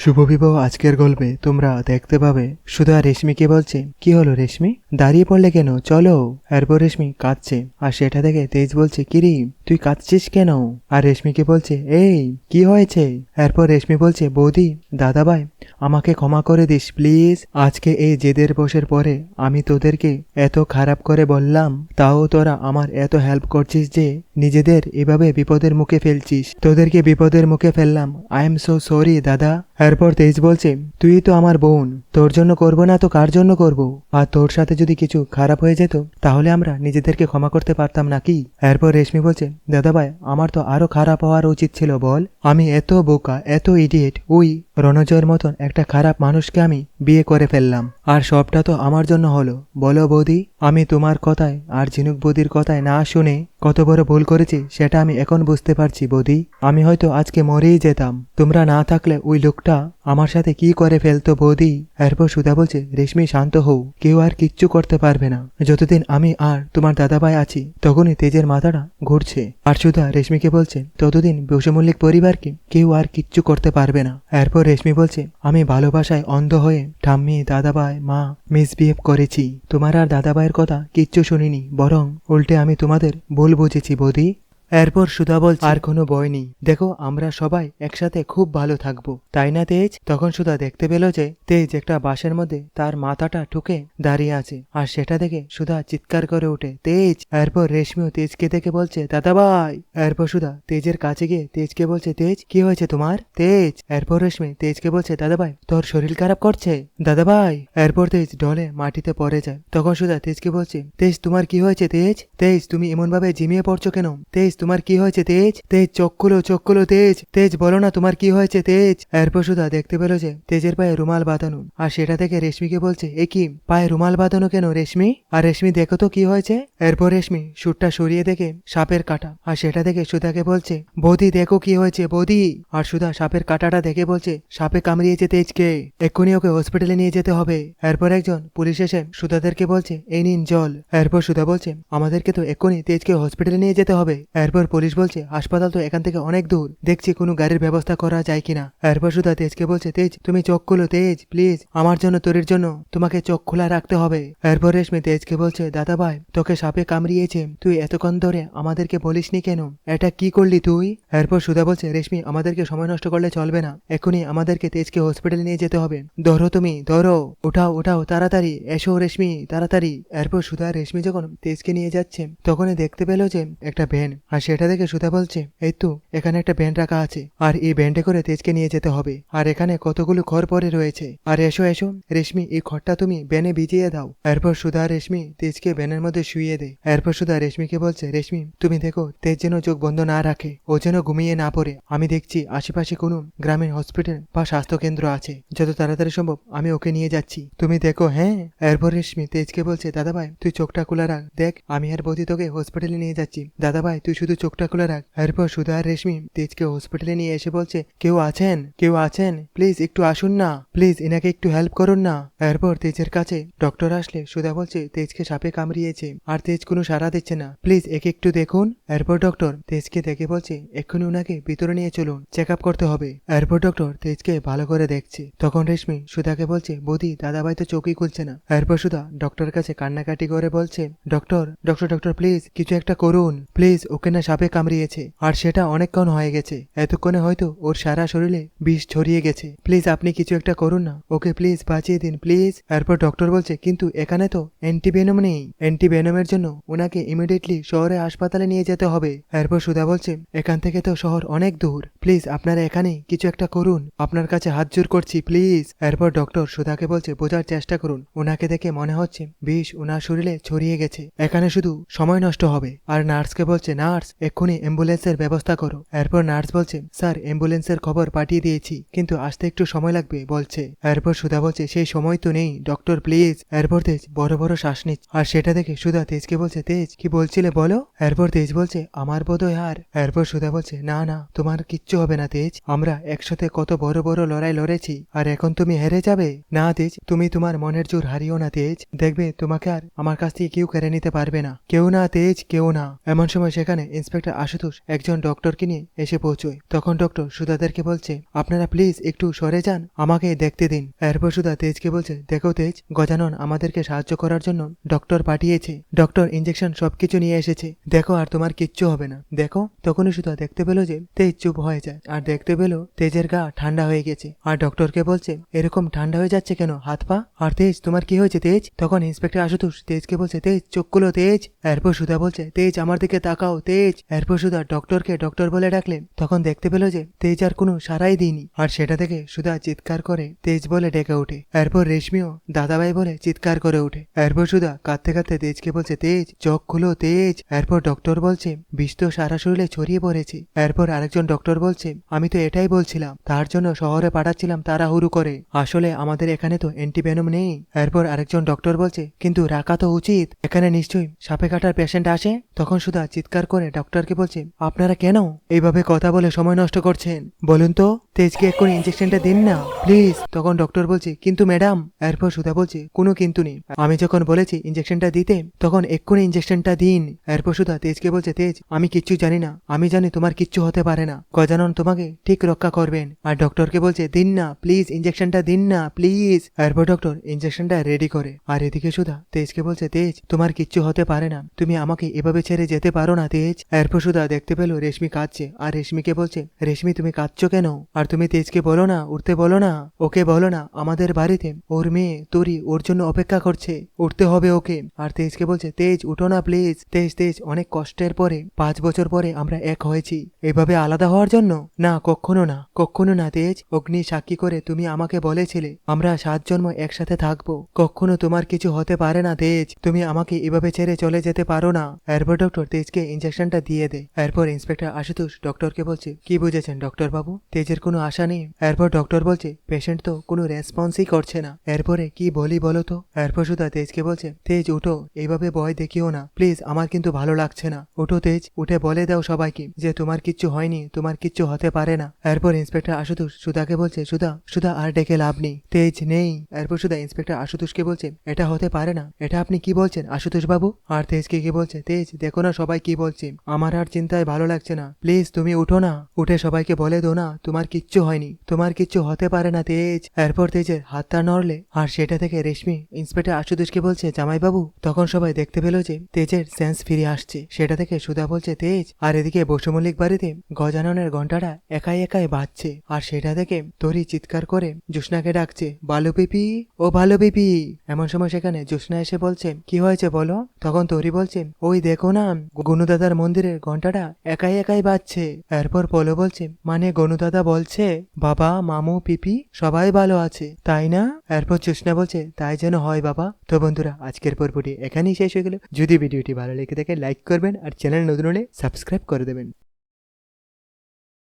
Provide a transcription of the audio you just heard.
শুভ বিবাহ আজকের গল্পে তোমরা দেখতে পাবে। সুধা রেশমিকে বলছে? কি হলো রেশমি? দাঁড়িয়ে পড়লে কেন? চলো। এরপর রেশমি কাঁদছে। আর সেটা দেখে তেজ বলছে, কিরি, তুই কাঁদছিস কেন? আর রেশমিকে বলছে, এই, কি হয়েছে? এরপর রেশমি বলছে, বৌদি, দাদাভাই, আমাকে ক্ষমা করে দিস, প্লিজ। আজকে এই জেদের বসের পরে আমি তোদেরকে এত খারাপ করে বললাম, তাও তোরা আমার এত হেল্প করছিস যে নিজেদের এভাবে বিপদের মুখে ফেলছিস। তোদেরকে বিপদের মুখে ফেললাম। আই এম সো সরি দাদা। এরপর তেজ বলছে, তুই তো আমার বোন, তোর জন্য করব না তো কার জন্য করব? আর তোর সাথে যদি কিছু খারাপ হয়ে যেত, তাহলে আমরা নিজেদেরকে ক্ষমা করতে পারতাম নাকি এরপর রেশমি বলছে, দাদাভাই, আমার তো আরও খারাপ হওয়ার উচিত ছিল, বল। আমি এত বোকা, এত ইডিয়েট ওই রণজয়ের মতন একটা খারাপ মানুষকে আমি বিয়ে করে ফেললাম। আর সবটা তো আমার জন্য হলো। বলো বৌদি, আমি তোমার কথায় আর ঝিনুক বৌদির কথায় না শুনে কত বড় ভুল করেছি, সেটা আমি এখন বুঝতে পারছি বৌদি। আমি হয়তো আজকে মরেই যেতাম। তোমরা না থাকলে ওই লোকটা আমার সাথে কি করে ফেলতো বৌদি? এরপর সুধা বলছে, রেশমি, শান্ত হও। কেউ আর কিচ্ছু করতে পারবে না। যতদিন আমি আর তোমার দাদাভাই আছি, তখনই তেজের মাথাটা ঘুরছে। আর সুধা রেশমিকে বলছে, ততদিন বসুমল্লিক পরিবারকে কেউ আর কিচ্ছু করতে পারবে না। এরপর রেশমি বলছে, আমি ভালোবাসায় অন্ধ হয়ে ঠাম্মি, দাদাভাই, মা মিসবিহেভ করেছি। তোমার আর দাদাভাইয়ের কথা কিচ্ছু শুনিনি, বরং উল্টে আমি তোমাদের ভুল বুঝেছি, বৌদি। এরপর সুধা বলছে, আর কোনো ভয় নেই। দেখো, আমরা সবাই একসাথে খুব ভালো থাকব। তাই না, তেজ? তখন সুধা দেখতে পেল যে, তেজ একটা বাসের মধ্যে তার মাথাটা ঠুকে দাঁড়িয়ে আছে। আর সেটা দেখে সুধা চিৎকার করে ওঠে, তেজ! এরপর রেশমিও তেজকে দেখে বলছে দাদা ভাই এরপর সুধা তেজের কাছে গিয়ে তেজকে বলছে, তেজ, কি হয়েছে তোমার? তেজ! এরপর রেশমি তেজকে বলছে দাদা ভাই তোর শরীর খারাপ করছে? দাদা ভাই এরপর তেজ ঢলে মাটিতে পড়ে যায়। তখন সুধা তেজকে বলছে, তেজ, তোমার কি হয়েছে, তেজ? তেজ, তুমি এমন ভাবে ঝিমিয়ে পড়ছো কেন? তেজ তোমার কি হয়েছে, তেজ? তেজ, চোখ খুলো তেজ। তেজ, বলো না তোমার কি হয়েছে, তেজ? এরপর সুধা দেখতে পেল যে তেজের পায়ে রুমাল বাঁধানো। আর সেটা থেকে রেশমিকে বলছে, এ কি, পায়ে রুমাল বাঁধানো কেন রেশমি? আর রেশমি, দেখো তো কি হয়েছে? এরপর রেশমি সুটটা সরিয়ে দেখে সাপের কাটা। আর সেটা দেখে সুধাকে বলছে, বৌদি, দেখো কি হয়েছে, বৌদি। আর সুধা সাপের কাটাটা দেখে বলছে, সাপে কামড়িয়েছে তেজকে, এক্ষুনি ওকে হসপিটালে নিয়ে যেতে হবে। এরপর একজন পুলিশ এসে সুধাদেরকে বলছে, এই নিন জল। এরপর সুধা বলছে, আমাদেরকে তো এক্ষুনি তেজকে হসপিটালে নিয়ে যেতে হবে। এরপর পুলিশ বলছে, হাসপাতাল তো এখান থেকে অনেক দূর। দেখছি কোনো গাড়ির ব্যবস্থা করা যায় কিনা। এরপর সুধা তেজকে বলছে, তেজ, তুমি চোখ খুলো, তেজ, প্লিজ। আমার জন্য, তোরের জন্য তোমাকে চোখ খোলা রাখতে হবে। এরপর রেশমি তেজকে বলছে, দাদা ভাই, তোকে সাপে কামড়িয়েছে। তুই এতক্ষণ ধরে আমাদেরকে বলিসনি কেন? এটা কি করলি তুই? এরপর সুধা বলছে, রেশমি, আমাদেরকে সময় নষ্ট করলে চলবে না। এখনই আমাদেরকে তেজকে হসপিটালে নিয়ে যেতে হবে। ধরো তুমি, ধরো। উঠাও উঠাও, তাড়াতাড়ি। এসো রেশমি, তাড়াতাড়ি। এরপর সুধা রেশমি যখন তেজকে নিয়ে যাচ্ছে, তখনই দেখতে পেল যে একটা ভ্যান। আর সেটা দেখে সুধা বলছে, এই তো, এখানে একটা ভ্যান রাখা আছে, আর এই ভ্যানটে করে তেজকে নিয়ে যেতে হবে। আর এখানে কতগুলো খড় পরে রয়েছে। আর এসো এসো, রেশমি, এই খড়টা তুমি ভ্যানে ভিজিয়ে দাও। এরপর সুধা রেশমি তেজকে ভ্যানের মধ্যে শুইয়ে দেয়। এরপর সুধা রেশমিকে বলছে, রেশমি, তুমি দেখো, তেজ যেন চোখ বন্ধ না রাখে, ও যেন ঘুমিয়ে না পড়ে। আমি দেখছি আশেপাশে কোনো গ্রামীণ হসপিটাল বা স্বাস্থ্য কেন্দ্র আছে। যত তাড়াতাড়ি সম্ভব আমি ওকে নিয়ে যাচ্ছি। তুমি দেখো হ্যাঁ? এরপর রেশমি তেজকে বলছে দাদা ভাই তুই চোখটা খোলা রাখ, দেখ, আমি আর বৌদি তোকে হসপিটালে নিয়ে যাচ্ছি। দাদা ভাই তুই শুধু চোখটা খুলে রাখ। এরপর সুধা আর রেশমি তেজকে হসপিটালে নিয়ে এসে বলছে, কেউ আছেন? কেউ আছেন? প্লিজ একটু আসুন না। প্লিজ এনাকে একটু হেল্প করুন না। এরপর তেজের কাছে ডক্টর আসলে সুধা বলছে, তেজকে সাপে কামড়িয়েছে, আর তেজ কোনো সাড়া দিচ্ছে না। প্লিজ একে একটু দেখুন। এরপর ডক্টর তেজকে দেখে বলছে, এক্ষুনি ওনাকে ভিতরে নিয়ে চলুন চেক আপ করতে হবে। এরপর ডক্টর তেজকে ভালো করে দেখছে। তখন রেশমি সুধাকে বলছে, বৌদি, দাদাভাই তো চোখই খুলছে না। এরপর সুধা ডক্টরের কাছে কান্নাকাটি করে বলছে ডক্টর ডক্টর ডক্টর প্লিজ কিছু একটা করুন। প্লিজ ওকে না সাপে কামড়িয়েছে, আর সেটা অনেকক্ষণ হয়ে গেছে। এতক্ষণে হয়তো ওর সারা শরীরে বিষ ছড়িয়ে গেছে। প্লিজ, আপনি কিছু একটা করুন না। ওকে প্লিজ বাঁচিয়ে দিন, প্লিজ। এরপর ডক্টর বলছে, কিন্তু এখানে তো অ্যান্টিভেনম নেই। অ্যান্টিভেনমের জন্য ওনাকে ইমিডিয়েটলি শহরে হাসপাতালে নিয়ে যেতে হবে। এরপর সুধা বলছে, এখান থেকে তো শহর অনেক দূর। প্লিজ, আপনারা এখানে কিছু একটা করুন। আপনার কাছে হাত জোর করছি, প্লিজ। এরপর ডক্টর সুধাকে বলছে, বোঝার চেষ্টা করুন। ওনাকে দেখে মনে হচ্ছে বিষ ওনার শরীরে ছড়িয়ে গেছে। এখানে শুধু সময় নষ্ট হবে। আর নার্সকে বলছে নার্স এক্ষুনি অ্যাম্বুলেন্সের ব্যবস্থা করো। এরপর নার্স বলছে, স্যার, অ্যাম্বুলেন্সের খবর পাঠিয়ে দিয়েছি, কিন্তু আসতে একটু সময় লাগবে, বলছে। এরপর সুধা বলছে, সেই সময় তো নেই, ডক্টর, প্লিজ। এরপর তেজ বড় বড় শ্বাস নিচ্ছে। আর সেটা দেখে সুধা তেজকে বলছে, তেজ, কি বলছিলে বলো? এরপর তেজ বলছে, আমার বোধহয় হার এরপর সুধা বলছে, না না, তোমার কিচ্ছু হবে না তেজ। আমরা একসাথে কত বড় বড় লড়াই লড়েছি, আর এখন তুমি হেরে যাবে? না, তেজ, তুমি তোমার মনের জোর হারিও না তেজ। দেখবে, তোমাকে আর আমার কাছ থেকে কেউ কেড়ে নিতে পারবে না। কেউ না, তেজ, কেউ না। এমন সময় সেখানে ইন্সপেক্টর আশুতোষ একজন ডক্টরকে নিয়ে এসে পৌঁছয়। তখন ডক্টর সুধাদেরকে বলছে, আপনারা প্লিজ একটু সরে যান, আমাকে দেখতে দিন। এরপর সুধা তেজকে বলছে, দেখো তেজ, গজানন আমাদেরকে সাহায্য করার জন্য ডক্টর পাঠিয়েছে। ডক্টর ইঞ্জেকশন সবকিছু নিয়ে এসেছে। দেখো আর তোমার কিচ্ছু হবে না। দেখো? তখনই সুধা দেখতে পেল যে তেজ চুপ হয়ে যায়। আর দেখতে পেল তেজের গা ঠান্ডা হয়ে গেছে। আর ডক্টরকে বলছে, এরকম ঠান্ডা হয়ে যাচ্ছে কেন? হাত পা? আর তেজ, তোমার কি হয়েছে তেজ? তখন ইন্সপেক্টর আশুতোষ তেজকে বলছে, তেজ চোখগুলো তেজ। এরপর সুধা বলছে, তেজ, আমার দিকে তাকাও, তেজ। এরপর সুধা ডক্টরকে ডক্টর বলে ডাকলেন। তখন দেখতে পেল যে তেজ আর কোনো সারাই দিইনি। আর সেটা থেকে সুধা চিৎকার করে তেজ বলে ডেকে ওঠে। এরপর রেশমিও দাদাভাই বলে চিৎকার করে ওঠে। এরপর সুধা কাঁদতে কাঁদতে তেজকে বলছে, তেজ, চোখ খুলো, তেজ। এরপর ডক্টর বলছে, বিষ তো সারা শরীরে ছড়িয়ে পড়েছে। এরপর আরেকজন ডক্টর বলছে, আমি তো এটাই বলছিলাম, তার জন্য শহরে পাঠাচ্ছিলাম তাড়াহুড়ো করে। আসলে আমাদের এখানে তো অ্যান্টিভেনম নেই। এরপর আরেকজন ডক্টর বলছে, কিন্তু রাখা তো উচিত। এখানে নিশ্চয়ই সাপে কাটার পেশেন্ট আসে? তখন সুধা চিৎকার করে ডক্টরকে বলছে, আপনারা কেন এইভাবে কথা বলে সময় নষ্ট করছেন? বলুন তো, তেজকে এক্ষুনি ইঞ্জেকশনটা দিন না প্লিজ তখন ডক্টর বলছে, কিন্তু ম্যাডাম এরপর সুধা বলছে, কোনো কিন্তু নেই। আমি যখন বলেছি ইঞ্জেকশনটা দিতে, তখন এক্ষুনি ইঞ্জেকশনটা দিন। এরপর সুধা তেজকে বলছে, তেজ, আমি কিচ্ছু জানি না। আমি জানি তোমার কিচ্ছু হতে পারে না। গজানন তোমাকে ঠিক রক্ষা করবেন। আর ডক্টরকে বলছে, দিন না প্লিজ ইঞ্জেকশনটা দিন না প্লিজ এরপর ডক্টর ইঞ্জেকশনটা রেডি করে। আর এদিকে সুধা তেজকে বলছে, তেজ, তোমার কিচ্ছু হতে পারে না। তুমি আমাকে এভাবে ছেড়ে যেতে পারো না, তেজ। এরপর সুধা দেখতে পেল, রেশমি কাঁদছে। আর রেশমিকে বলছে, রেশমি, তুমি কাঁদছো কেন? আর তুমি তেজকে বলো না উঠতে বলো না। ওকে বলো না, আমাদের বাড়িতে ওর মেয়ে তোরি ওর জন্য অপেক্ষা করছে। উঠতে হবে ওকে। আর তেজকে বলছে, তেজ, উঠো না প্লিজ। তেজ তেজ, অনেক কষ্টের পরে, পাঁচ বছর পরে আমরা এক হয়েছি। এভাবে আলাদা হওয়ার জন্য? না, কখনো না কখনো না তেজ। অগ্নি সাক্ষী করে তুমি আমাকে বলেছিলে, আমরা সাত জন্ম একসাথে থাকব। কখনো তোমার কিছু হতে পারে না তেজ। তুমি আমাকে এভাবে ছেড়ে চলে যেতে পারো না। এরপর ডক্টর তেজকে ইঞ্জেকশনটা দিয়ে দেয় এরপর ইন্সপেক্টর আশুতোষ ডক্টরকে বলছে, কি বুঝেছেন ডক্টর বাবু তেজের কোনো আশা নেই? এরপর ডক্টর বলছে, পেশেন্ট তো কোনো রেসপন্সই করছে না। এরপরে কি বলি বলো তো? এরপর সুধা তেজকে বলছে, তেজ, উঠো। এইভাবে ভয় দেখিও না। প্লিজ, আমার কিন্তু ভালো লাগছে না। উঠো তেজ, উঠে বলে দাও সবাইকে যে তোমার কিচ্ছু হয়নি, তোমার কিচ্ছু হতে পারে না। এরপর ইন্সপেক্টর আশুতোষ সুধাকে বলছে, সুধা সুধা আর ডেকে লাভ নেই। তেজ নেই। এরপর সুধা ইন্সপেক্টর আশুতোষকে বলছে, এটা হতে পারে না। এটা আপনি কি বলছেন আশুতোষ বাবু আর তেজকে কি বলছে, তেজ, দেখো না সবাই কি বলছে। আমার আর চিন্তায় ভালো লাগছে না। প্লিজ, তুমি উঠো না। উঠে সবাইকে বলে দো না, তোমার কিচ্ছু হয়নি। তোমার কিচ্ছু হতে পারে না, তেজ। এরপর তেজের হাতটা নড়লে, আর সেটা থেকে রেশমি, ইন্সপেক্টর আশুতোষকে বলছে, জামাইবাবু, তখন সবাই দেখতে পেল যে তেজের সেন্স ফিরে আসছে। সেটা থেকে সুধা বলছে, তেজ, আর এদিকে বসুমল্লিক বাড়িতে গজাননের ঘন্টাটা একাই একাই বাজছে। আর সেটা থেকে তরি চিৎকার করে জোসনাকে ডাকছে, বালু পিপি, ও ভালো পিপি। এমন সময় সেখানে জোসনা এসে বলছে, কি হয়েছে বলো? তখন তরি বলছে, ওই দেখো না গনুদাদার মন্দিরের ঘন্টাটা একাই একাই বাজছে। এরপর পলো বলছে মানে গনুদাদা বলছে, বাবা, মামু, পিপি সবাই ভালো আছে, তাই না? এরপর জ্যোৎস্না বলছে, তাই যেন হয় বাবা। তো বন্ধুরা, আজকের পর্বটি এখানেই শেষ হয়ে গেল। যদি ভিডিওটি ভালো লেগে থাকে, লাইক করবেন আর চ্যানেল নতুন হলে সাবস্ক্রাইব করে দেবেন।